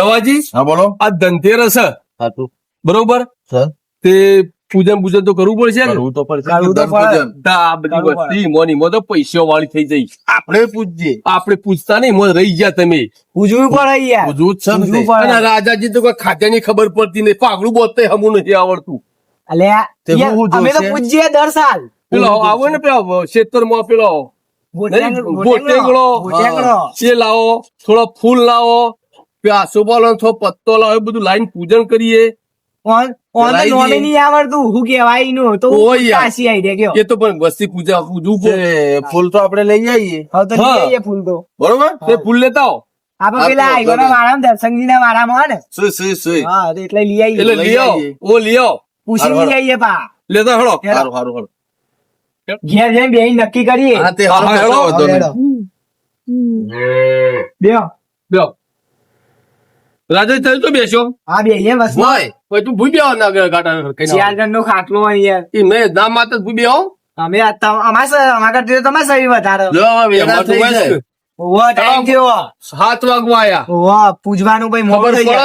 રવાજી હા બોલો. આ ધનતેરસ છે, બરોબર? સર. તે પૂજન પૂજન તો કરવું પડશે? કરવું તો પડશે. આ બધી વસ્તી મોની મો તો પૈસા વાળી થઈ જઈ. આપણે પૂજ્યે આપણે પૂછતા નહીં મો રહી ગયા તમે. પૂજવું પડે યાર પૂછવું જ છે અને રાજાજી તો કોઈ ની ખબર પડતી નહીં. પાઘડું બોતે હમું નથી આવડતું. અલ્યા અમે તો? પૂજીએ દર સાલ. પેલો આવો ને પેલો ખેતરમાં પેલો. નહીં, ગોટેંગળો. છે લાવો થોડો ફૂલ લાવો. પાલો થોડો પત્તો લાવે એ બધું લાઈન પૂજન કરીએ. તો જઈએ. તો તો ફૂલ તો આપડે લઈ તો તો. બરોબર? ફૂલ લેતા આવો. પેલા તો આઈવાના દર્શનજી ના વાળામાં હોય ને? સુઈ સુઈ સુઈ. હા એટલે લઈ આવીએ. એટલે લઈ લઈ આવો. ઓ લઈ આવો. પૂછી હારું, લઈ આવીએ પા. લેતા હળો હેડો. સારું સારું સારું ઘેર જઈને બેહી નક્કી કરીએ. હા તે હારું હા, કરશો, હેડો. વાંધો નહીં. બેહો. બેહો રાજા તમે તો બેસો હા બેહીએ બસ હોય કોઈ તું ભૂઈ બેહો ના ગાટા કઈ ચાર જણ નો ખાટલો હોય યાર. ઈ મે નામ માત્ર ભૂઈ બેહો. અમે આ અમાર સ- અમાર કરતી તો તમારે સહી વધારે. જો હવે થઈ બસ જાય. ટાઈમ થયો. સાત વાગવા આયા. ઓવો પૂજવાનું ભાઈ મોડું ખબર થઈ પડે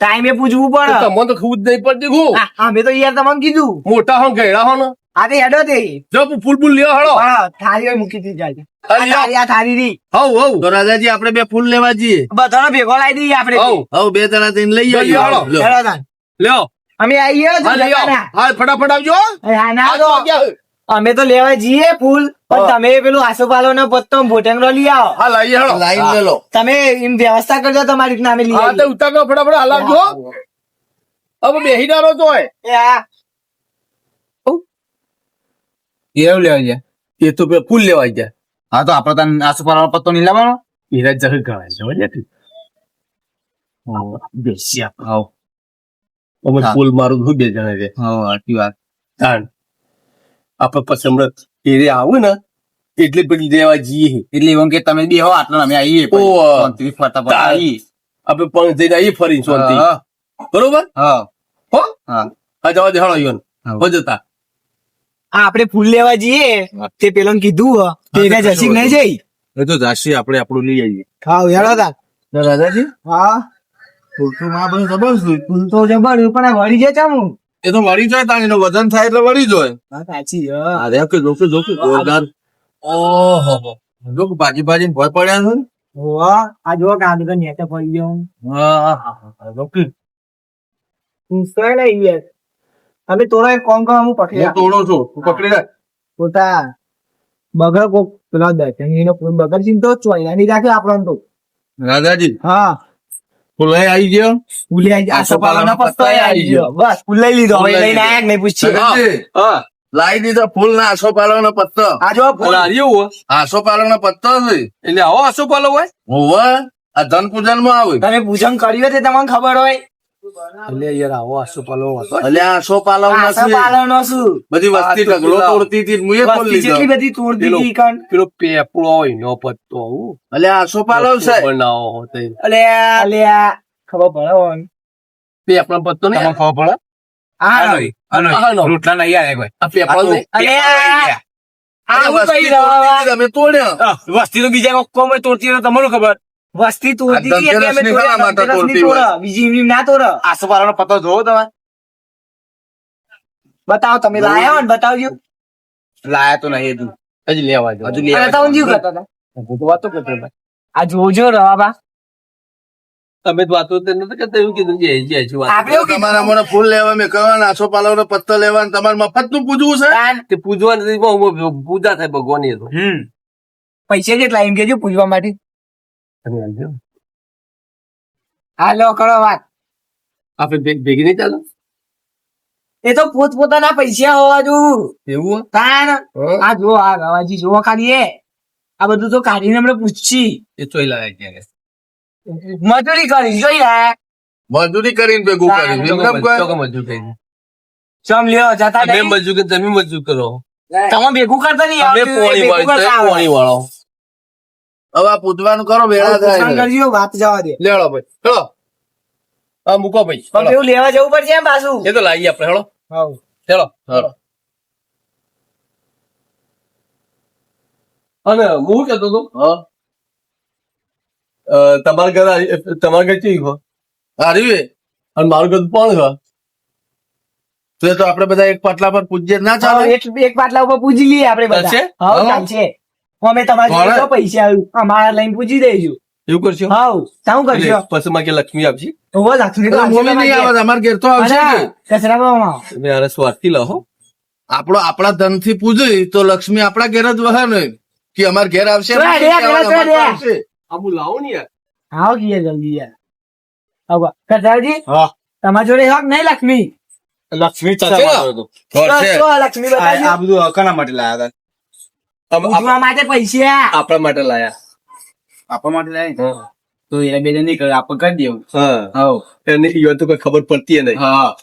ટાઈમે પૂજવું તો પડે. તમને તો જ નહીં પડતી ગુ આ- અમે તો યાર તમને કીધું. મોટા હો ગેડા હો ને. આ તે હેડો તે. જો ફૂલ ફૂલ લ્યો હળો. હા, થાળી હોય મૂકી દી જાય આ. થાળી થાળી હવ હવ. તો રાજાજી આપણે બે ફૂલ લેવા જઈએ. બધાનો ભેગો લાવી દઈએ આપણે હવ હવે બે જણા થઈને લઈ લઈ હળો. હેડો લ્યો. અમે આવીએ હા ફટાફટ આવજો હા, ના તો અમે તો લેવા જઈએ ફૂલ. પણ તમે પેલું આસોપાલો નો પત્તો ભોટંગડો લઈ આવો. હા લઈ હળો. લાઈન લે લો. તમે એમ વ્યવસ્થા કરજો તમારી રીતના અમે લઈ હા તે આવીએ. ઉતાર કરો ફટાફટ હલાવજો હવે બેહી ડારો તો એ હા. એવું લેવા જાય એ તો ફૂલ લેવા જાય હા તો આપડે તને આસોપાલવનો પત્તો નહીં લેવાનો એના જગ છે હોય ને. બેસી આપ અમે ફૂલ મારું શું બે જણા છે. હા આટલી વાત. તાણ. આપણે પછી હમણાં એરે આવું ને એટલે પેલી લેવા જઈએ એટલે એમ કે તમે બે હો આટલા અમે આવીએ. ઓહ. ફરતા ફરતા. આવીએ. આપણે પણ જઈને આવીએ ફરી શાંતિ. બરોબર? હા. હો? હા. જવા દે હળો યોન હા. જતા. આપણે ફૂલ લેવા જઈએ. તે પેલો કીધું હો. તે હા, જશી નહીં જઈ એ તો જાશી આપણે આપણું લઈ આવીએ. હા હેડો તાન. રાજાજી હા. ફૂલ તો માં બધું જબર ફૂલ તો જબર પણ આ વળી જાય ચમ. એ તો વળી જાય તાણ એનું વજન થાય એટલે વળી જાય. હા સાચી હા. અરે કે જોકે જોકે જોરદાર. ઓહો જો ભાજી ભાજી ભર પડ્યા છે વાહ આ જો કાંદ તો નેચે પડી ગયો. હા, હા, હા, જોકે જો સોય લઈ યાર? તમે તોડો એક કોમ કરો હું પકડી હું રાખું. તોડો છું તું પકડી રાખ. પોતા બગર કોક પેલા દર્શનજીનો કોઈ બગર ચિંતો ચોયલા ની રાખે આપણો તો. રાજાજી હા. ફૂલ આવી ગયો? ફુલાઈ આવી આ સપાલાનો પત્તો આવી ગયો. બસ ફુલાઈ લીધો હવે લઈને આયા નહીં પૂછી હા. લાવી દીધો ફૂલ ના આસો પાલવનો પત્તો. આ જો ફૂલ. એવું આસો પાલવનો પત્તો છે. એટલે આવો આસો પાલો હોય? હોવે આ ધન પૂજનમાં આવે. તમે પૂજન કર્યું તે તમને ખબર હોય. રોટલા નહીં આવે કોઈ. આ પેપડો નહીં. અલે આ આ હું વસ્તી કહી રહ્યો તોડતી હતી, અમે તોડ્યા. વસ્તી તો બીજા કોમ તોડતી તમારું ખબર? વસ્તી? તોડો. બીજી ના તોડો આસો નો પત્તો જોવો તમે. બતાવો તમે લાયા ને બતાવજો. લાયા તો નહીં હજુ. હજી લેવા જો હજુ લેવા કરતા હતા? હું તો વાતો કરતો. આ જોજો રવાબા તમે વાતો તે નથી કરતા એવું કીધું જે જે હજી વાત આપણે તમારા મને ફૂલ લેવા મેં કહેવાના આસો પાલવનો પત્તો લેવાનું ને તમારે મફતનું પૂજવું છે? તે પૂજવા નથી પૂજા થાય ભગવાન એ તો. હમ. પૈસા કેટલા એમ કેજો પૂજવા માટે. તમે આલજો. હા લો કરો વાત. આપણે ભેગી નહીં ચાલો? એ તો પોત પોતાના પૈસા હોવા જોઈએ એવું હા? આ જો આ ગવાજી જોવા ખાલી એ. આ બધું તો કાઢીને આપણે પૂછી એ ચોઈ લાગે ક્યારે? મજૂરી કરી જોઈ લે. મજૂરી કરીને ભેગું કરી મજૂર કરી ચમ લ્યો જતા તમે. મજૂર તમે મજૂર કરો? તમે ભેગું કરતા નહીં પોણી વાળો કરતા તમે આવડે. પોણી વાળો હવે પૂછવાનું કરો વેળા થાય કરજો વાત જવા દે. લેવડો ભાઈ. હેલો. હા મૂકો ભાઈ. પણ હેલો. લેવા જવું પડશે એમ પાછું. એ તો લાવી આપણે હેલો. હઉ. હેલો. હેલો. અને હું કેતો હતો? હા. અ, તમારા ઘર આ- તમારા ઘર કેવી હો એ અને મારું ઘર પણ છે તો એ આપણે બધા એક પાટલા પર પૂજ્ય ના ચાલો. એક એક પાટલા ઉપર પૂજી લઈએ આપણે? બધા. છે? હા. અમે તમારે? પૈસા આવ્યું અમારા લઈને પૂછી દઈશું એવું કરશો? હાઉ શું કરશો? પછી માં કે લક્ષ્મી આપશે? ઓહો લક્ષ્મી તો મમ્મી નહીં આવે અમાર ઘેર તો આવશે કચરા કે કચરામાં તમે આને સ્વાર્થી લહો આપણો આપણા ધનથી પૂજી તો લક્ષ્મી આપણા ઘેર જ વહે ને કે અમાર ઘેર આવશે. આબુ લાવો ને યાર. આવો કીએ જલ્દી યાર. આવો કચરાજી હા. તમારા જોડે હક નહીં લક્ષ્મી? લક્ષ્મી ચાચા. લક્ષ્મી બતાવી આ બધું હકના માટે લાયા હતા? આમ માટે પૈસા. આપણા માટે લાયા. આપવા માટે લાયા તો એ બે નહીં કરે આપણે કરી દેવું. હા. હા એને યો તો કોઈ ખબર પડતી નહીં. હા.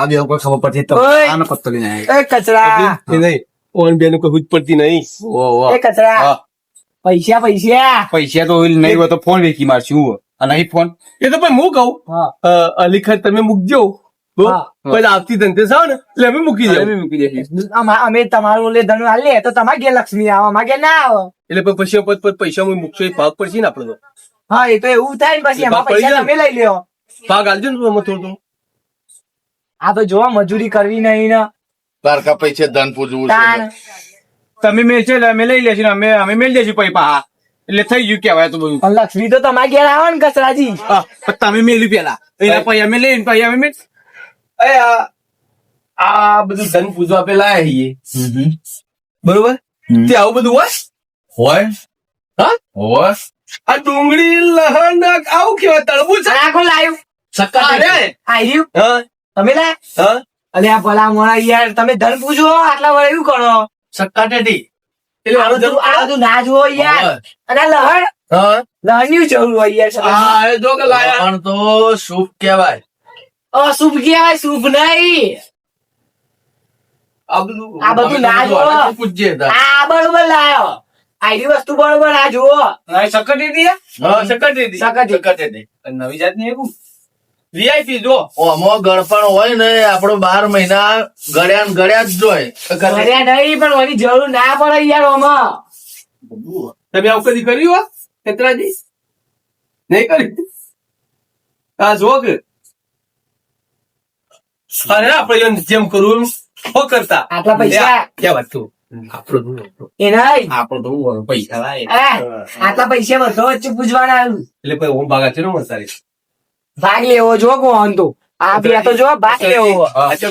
આ બે કોઈ ખબર પડતી તો આનો પત્તો લઈને આવ્યા એ કચરા. એ નહીં. ઓન બેન કોઈ હુજ પડતી નહીં. ઓ ઓ એ કચરા. પૈસા પૈસા. પૈસા તો નહીં હોય તો ફોન વેકી મારશું અને અહીં ફોન? એ તો પણ હું કહું. હા. અલી ખાન તમે મૂકજો. પછી આવતી ધંધે સાવ ને એટલે અમે મૂકી અમે મૂકી દઈશું અમે તમારું ઓલે ધન હાલીએ તો તમારે ઘેર લક્ષ્મી આવે અમારે ઘેર ના આવે. એટલે પછી પછી પછી- પછી પૈસા હું મૂકશો એ ભાગ પડશે ને આપડે તો. હા એ તો એવું થાય ને પછી એમાં પૈસા તમે લઈ લ્યો. ભાગ આલજો ને અમે થોડું આ તો જોવા મજૂરી કરવી નહીં ને. પારકા પૈસે ધન પૂજવું તમે મેલ છે અમે લઈ લેશું અમે અમે મેલ દેશું પૈસા હા. એટલે થઈ ગયું કેવાય તો બધું. લક્ષ્મી તો તમારે ઘેર આવે ને કચરાજી. તમે મેલ્યું પેલા. એના પછી અમે લઈને પછી અમે આ આ બધું ધન પૂજવા પેલા આવીએ બરોબર? તે આવું બધું હોય? હોય. હા? હોય. આ ડુંગળી લહણ આવું કેવાય તળબૂચ છે? આખો લાવ્યું અરે! આવ્યું હા તમે લા હા. અલે આ ભલા મોણા યાર તમે ધન પૂજો આટલા વર એવું કરો? સક્કાટેટી એટલે આ આનું બધું આ બધું ના જુઓ યાર. અને લહણ? હા. લહણની જરૂર હોય યાર હા એ જો કે લાયા. પણ તો શુભ કહેવાય. અશુભ કહેવાય શુભ નહીં. આ બધું ના જોવો. આનાથી આ બરોબર લાયો. આઈડી વસ્તુ બરોબર આ જુઓ. સકટી દે હા, સક્કાટેટી સકાજી. સક્કાટેટી. નવી જાતની એવું વીઆઈપી જો. ઓમાં ગળપણ હોય ને આપણો બાર મહિના ગળ્યા ને ગળ્યા જ જોય. કર્યા નહીં પણ જરૂર ના પડે યાર આમાં. તમે આવું કદી કર્યું હો? ખેતરાજી નહીં કર્યું? હા જો કે. અરે આપણે જેમ કરું હો કરતા. આટલા પૈસા. ક્યાં વાત તું. આપણો એ આપણો તો પૈસા લાય. આટલા પૈસા બધો વચ્ચે પૂછવાના એટલે હું ભાગા છે મસારી ભાગ લેવો જો કોણ તો. આ બે તો જો ભાગ લેવો. હા. ચો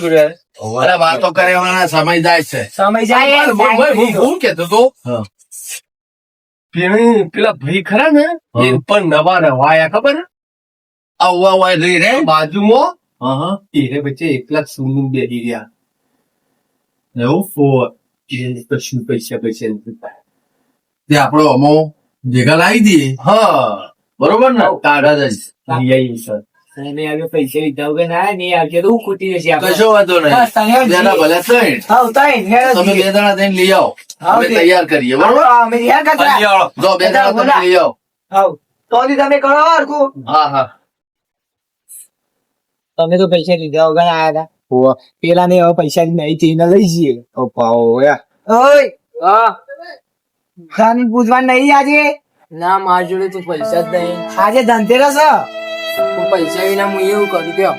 અરે વાતો કરવાના સમય જાય છે. સમય જાય યાર હું- હું- કેતો તો. પેલા ભાઈ ખરા ને? એ પણ નવા નવા આયા ખબર? આવવા હોય રહી રે. બાજુમાં હા, હા. એકલા જ સુનું બેસી રહ્યા. એવું ઓ એને કશું પૈસા પૈસા. તે આપણો અમો ભેગા લાવી દઈએ. હા. બરોબર ને? કાઢા જ લઈ સર. અને હવે પૈસા લીધા વગર ના નહીં આવશે તો હું ખોટી જશે આપણે. કશો વાંધો નહીં. હેડ ભલે ત્રણ હા, હેડ તમે બે દાડા થઈને લઈ આવો. હા, અમે તૈયાર કરીએ બરોબર? હા, અમે હેડ કરતા. જો બે દાડા તમે લઈ આવો. હાઉ. તો તમે કરો હરખું. હા હા. તમે તો પૈસા લીધા વગર આયા હતા પેલા ને હવે પૈસા નહીં તેને લઈ જઈએ. ઓ પાઓ ઓય! હા. ધન પૂછવાનું નહીં આજે? ના મારા જોડે તો પૈસા જ નહીં. આજે ધનતેરસ હું? પૈસા વિના હું એવું કરી દો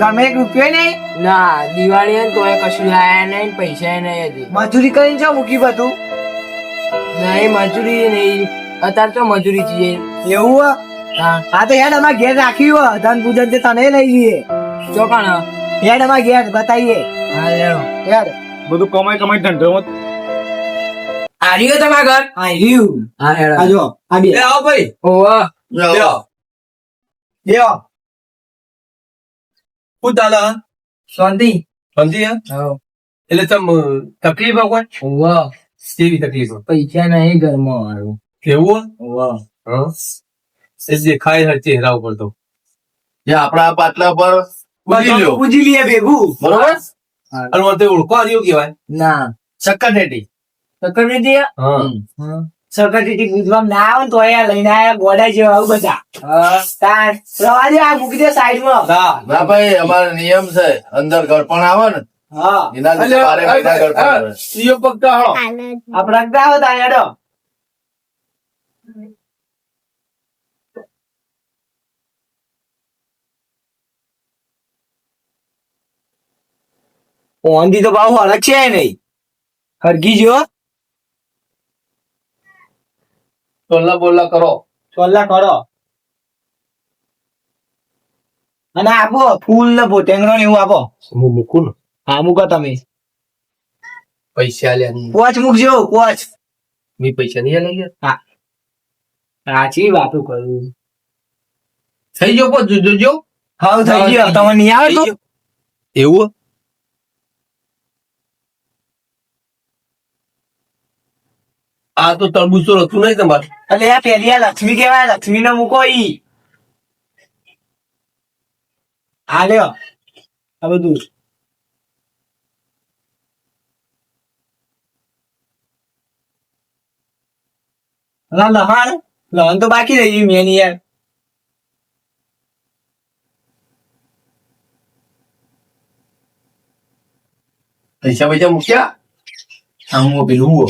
ગમે એક રૂપિયો નહીં? ના દિવાળી તોય કશું લાયા નહીં પૈસા નહીં મજૂરી કરીને છો મૂકી બધું? નહીં મજૂરી નહીં. અત્યારે તો મજૂરી છીએ એવું હ? હા તો હેડ અમાર ઘેર રાખ્યું હોય ધન પૂજન તે તને લઈ જઈએ. ચોકાણ હેડ અમાર ઘેર બતાવીએ હા લેણો હેડ. બધું કમાઈ કમાઈ ધંધો આ રહ્યો તમારા ઘર? હા રહ્યું. હા આ હેડો જો આ બે. એ આવો ભાઈ. ઓવા લ્યો. લ્યો. શું શાંતિ? શાંતિ હે? હા. એટલે તમ તકલીફ હોય? ઓવા કેવી તકલીફ પૈસા નહીં ઘરમાં કેવું ઓવા હા. એ જે ખાય હર ચહેરા ઉપર તો. જે આપણા પાટલા પર પૂજી લ્યો. પૂજી લઈએ ભેગું. બરોબર? અને મને તો ઓળખો આવ્યો કેવાય ના. સક્કાટેટી સકર ટેટી હા. સકર પૂજવા ના આવે તો અહીંયા લઈને આયા ગોડા જેવા આવું બધા. તાર. રવા દે આ મૂકી દે સાઈડમાં ના. ના ભાઈ અમારો નિયમ છે. અંદર ગળપણ આવે ને હા. એના લીધે બારે મહિના ગળપણ આવે. ફોનથી તો ભાવ અલગ છે નહીં. હરગી જો. ટોલા બોલ્લા કરો. ચોલ્લા કરો. અને આપો ફૂલ ને પોટેંગરો ને એવું આપો. હું મૂકું ને. હા મૂકો તમે. પૈસા લે કોચ મૂકજો કોચ. મેં પૈસા નહીં લઈ ગયા હા. સાચી વાતો કરું. થઈ ગયો પો જોજો હા થઈ ગયો. તમને નહીં આવે તો એવું? આ તો તરબૂચ તો રખતું નહીં તમારે. એટલે આ પેલી આ લક્ષ્મી કેવાય લક્ષ્મી ને મૂકો ઈ. હા, લ્યો. આ બધું. ના લહાણ. લહણ તો બાકી રહી ગયું મેની યાર. પૈસા પૈસા મૂક્યા? હા, હું પેલું હું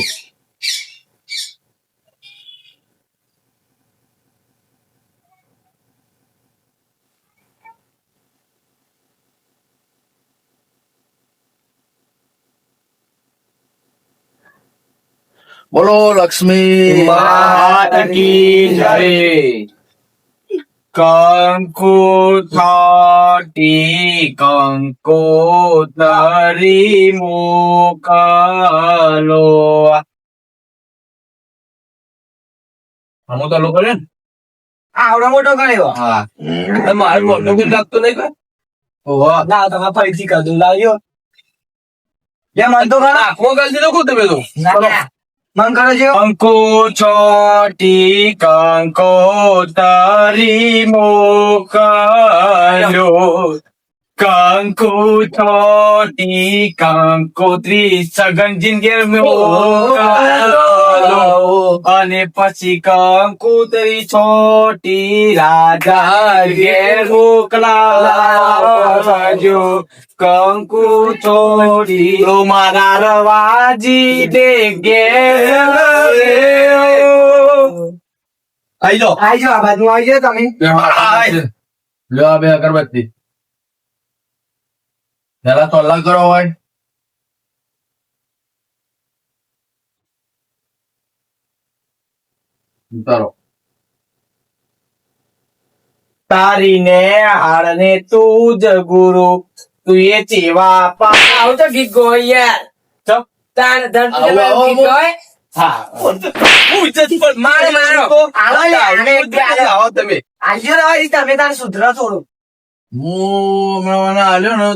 બોલો લક્ષ્મી કંકુ થાટી કંકુ તરી મોકલો. આમાં તો લોકો ને? આવડો મોટો કર્યો હા. મારે મોટો બી લાગતો નહીં કઈ. ઓહો. ના તમે ફરીથી કરી દઉં. લાવજો લે મન તો કરો આંખમાં ગાલી દીધો ખુદ તમે તો. ના કરો કંકુ છોટી કંકુ તારી મોકલો કંકુ છોટી કંકોત્રી સગન જિંદગી મોકલો અને પછી કંકુતરી છોટી રાજા ઘેર મોકલાવજો કંકુ છોટી તો મારા રવાજી દે ઘેર આઈ જાઓ. આઈ જાઓ આ બાજુ આવી જાઓ તમે. લ્યો આ બે અગરબત્તી. જરા અલગ કરો હોય. ઉતારો. તારી ને હારને તું જ ગુરુ. તું એ ચેવા પા આવું તો ગીત ગો યાર. ચપ. તાન ધન આવો, આવો, ગીત આવો. આવો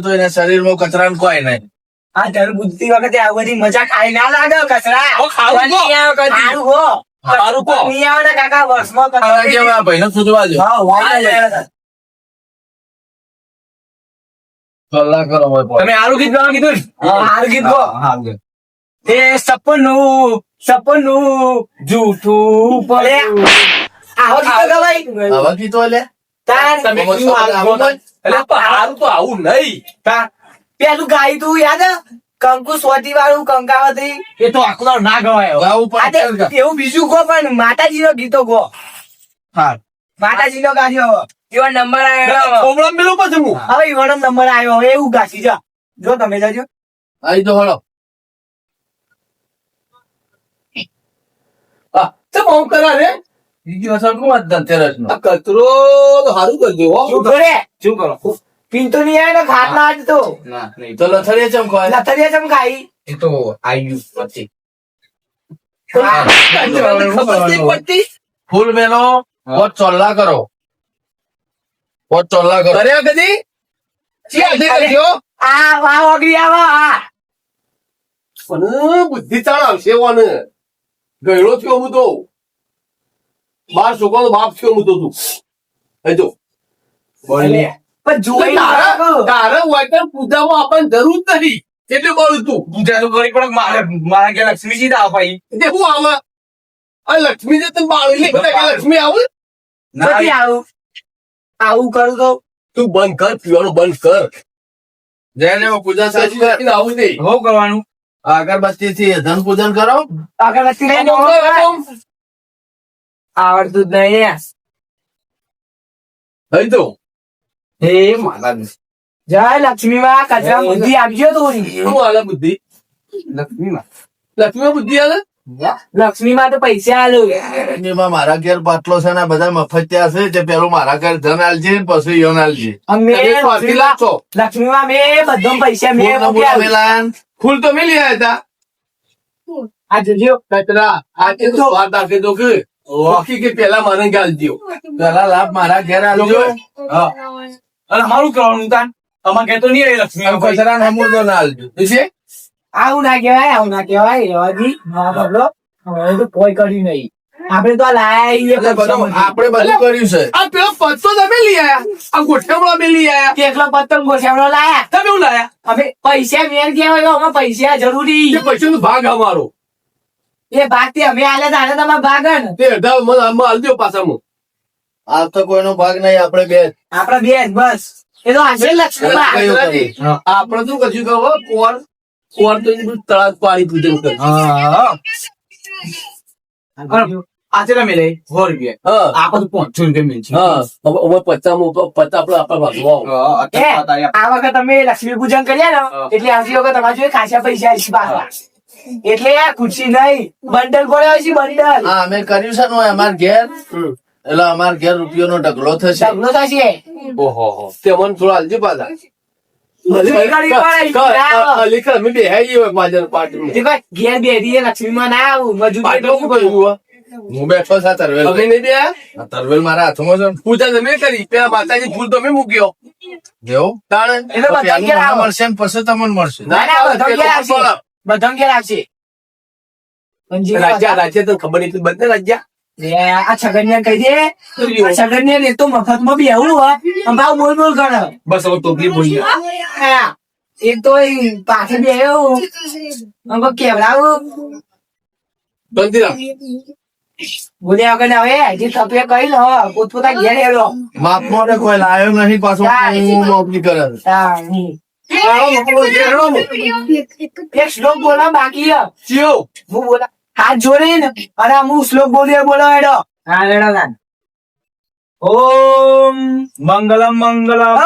તો શરીરમાં કચરા કોઈ નહીં. આ ધર બુદ્ધિ વખતે આ બધી મજા ખાઈ ના લાગે કચરા. ને કાકા વર્ષમાં તારા કચરા સુધવા દો હા, વાંધો નહીં. ટોલા કરો હોય પણ. તમે આરું ગીત ગાવાનું કીધું ને? કીધું. હા, હા. એ સપનું સપનું જૂઠું પડ્યું આવો ભાઈ? ગીતો લે તાર તમે શું તો નહીં તા- પેલું ગાયું તું યાદ? કંકુ સોટી વાળું કંકાવતી. એ તો આકલો ના ગવાય પણ એવું બીજું ગો પણ માતાજી નો ગીતો ગો. હા. માતાજી નો ગાજો એવો નંબર આવ્યો કોમળા મેલો પછી હું. હવે ઈવાનો નંબર આવ્યો હવે એવું ગાસી જા. જો તમે જાજો. આઈ તો હળો. આ તો આવું કરા રે? બીજી અસર વાત ધનતેરસ નો કચરો હારું કરજો શું કરે? શું કરો? પીતો નહીં આવે ને ખાટ ના આજ તો. ના નહીં. તો લથડીએ ચમ કોઈ ચમકાઈ એ તો આયુ પછી ફૂલ મેલો પોત ચોલ્લા કરો. પોત ચોલ્લા કરો. અરે કદી? ચી કરજો આ આ ઓગળી આવો આ. પણ બુદ્ધિ ચાલ આવશે વાને ગયડો થયો હું તો. બાર છોકરો બાપ થયો હું તો તું. એ જો. બોલે પણ જોઈ તારા વાયકર પૂજામાં આપણને જરૂર નથી. એટલે બોલું તું પૂજા તો કરી પણ મારે મારા કે લક્ષ્મીજી ના ભાઈ તે શું આવે? આ લક્ષ્મી જે તને બાળી લે કે લક્ષ્મી આવે? નથી આવું. આવું કરું તો તું બંધ કર પીવાનું બંધ કર. જઈને પૂજા સાચી આવું નહીં? હો કરવાનું. અગરબત્તી થી ધન પૂજન કરો. અગરબત્તી. આવડતું જ નહીં તો. હે જય લક્ષ્મી માં કચરા બુદ્ધિ આપજો તું શું હાલે બુદ્ધિ? લક્ષ્મી લક્ષ્મી બુદ્ધિ હાલે? લક્ષ્મી માં તો પૈસા આલું એમાં મારા ઘેર બાટલો છે ને બધા મફત ત્યાં છે જે પેલું મારા ઘર ધન આલજે પછી યોન આલજે. લક્ષ્મી માં મેં બધો પૈસા મેં. ફૂલ તો મેં લીધા હતા આ જોજો. કચરા આજે તો વાત નાખી દો કે પેલા મને ગાલ દ્યો પેલા લાભ મારા ઘેર આલજો. હા. અને અમારું કરવાનું તાન. અમારે કહેતો નહીં રહી લક્ષ્મી કચરા ને હમુરદો ના છે? આવું ના કહેવાય આવું ના કહેવાય રેવાજી ના બબલો હવે તો કોઈ કર્યું નહીં. આપણે તો આ લાયા બધું આપણે બધું કર્યું છે. આ પેલો પત્તો તમે લઈ આયા? આ ગોઠવડો અમે લઈ આયા? કેટલો પતંગ ગોઠવડો લાયા? તમે હું લાયા? અમે પૈસા મેર ગયા હોય અમે પૈસા જરૂરી. એ પૈસાનો ભાગ અમારો. એ ભાગથી અમે આલે તારે તમારે ભાગ હે ને તે અડધા મને આમાં આલ દ્યો પાછામાં આ તો કોઈનો ભાગ નહીં આપણે બે આપણે આપડે બે બસ. એ તો આજે લક્ષ્મી? આપણે શું કશું કહો કોર કોર તો એની બધું તળાવ પાણી પૂજન કરશું હા આજે તમે લઈ સો રૂપિયા. હા. આ બધું પાંચસો રૂપિયા મિલ છે હવે પચાસ આપણે આપણા. એ, આ વખત તમે લક્ષ્મી પૂજન કર્યા ને એટલે આવતી વખત તમારે ખાસા પૈસા આવશે એટલે આ ખુશી નહીં. બંડલ પડ્યો છે બંડલ. હા અમે કર્યું છે ને અમાર ઘેર. એટલે અમાર ઘેર રૂપિયાનો ઢગલો થશે. ઢગલો થશે. ઓહો હો. તે મને થોડા હાલજો પાછા. ના હો? બેઠો છે તરવેલ. મારા હાથમાં છે. પૂજા તમે કરી. પેલા માતાજી ફૂલ તમે મૂક્યો. એવું? તાણે? બધા મળશે ને પછી તમને મળશે. ના, ના, બધા ઘેર આવશે. બધા રાજ્યા રાજ્યા તને ખબર નહીં બંને રાજ્યા. આ છગનિયા કહી દે. છગનિયા ને તો મફતમાં બી આવું અને ભાવ બોલ બોલ કરે. બસ હવે ટોપલી બોલી હા. એક તો એ પાછળ બે આવ્યો કોઈ કેવડાવું. બોલ્યા વગર હવે જે થપે કહી લો. પોતપોતા ઘેર એલો માપમાં તો કોઈ લાયો નહીં પાછું હું નોકરી કરે. એક શ્લોક બોલા બાકી હું બોલા હાથ જોડીને અને હું શ્લોક બોલીએ બોલો એડો હા એડો ગાન. ઓમ મંગલમ મંગલમ.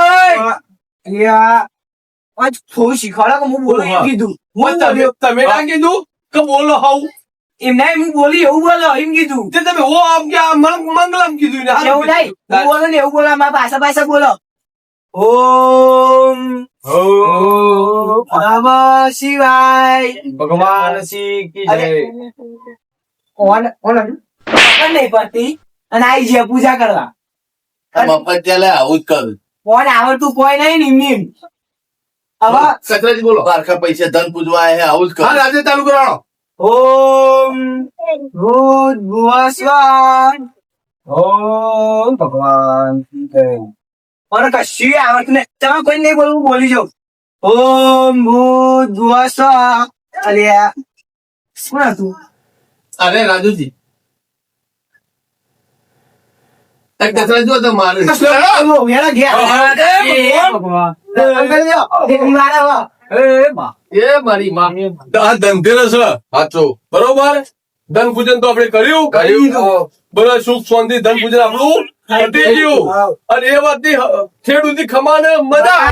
આજ થોડું શીખવાડો કે હું બોલો એમ કીધું. હું તમે તમે ના કીધું કે બોલો હાઉ? એમ નહીં હું બોલી એવું બોલો એમ કીધું. તે તમે ઓ આમ કે મંગલમ કીધું ને. એવું નહીં. બોલો ને એવું બોલો મારા પાછા પાછા બોલો. ઓમ ઓમ. શિવાય. ભગવાન શ્રી કી જય. ઓન ઓન ખબર નહીં પડતી. અને આઈ છે પૂજા કરવા. મફત ચાલે આવું જ કરું. કોણ આવડતું કોઈ નહીં ને એમની એમ. હવે કચરાજી બોલો. પારખા પૈસા ધન પૂજવા છે, આવું જ હા કરું ચાલુ કરાવો. ઓમ ભૂત ભુવસ્વાન ઓમ ભગવાન મને કશું આવડતું નહીં. તમે કોઈ નહીં બોલવું બોલી જાઓ. ઓમ ભૂત અલ્યા શું હતું? અરે રાજુજી. ધનતેરસ. સાચું બરોબર? ધન પૂજન તો આપણે કર્યું. કર્યું. બરોબર સુખ શાંતિ ધન પૂજન આપણું પતી ગયું. અને એ વાતની ખેડૂતી ખમાને મજા.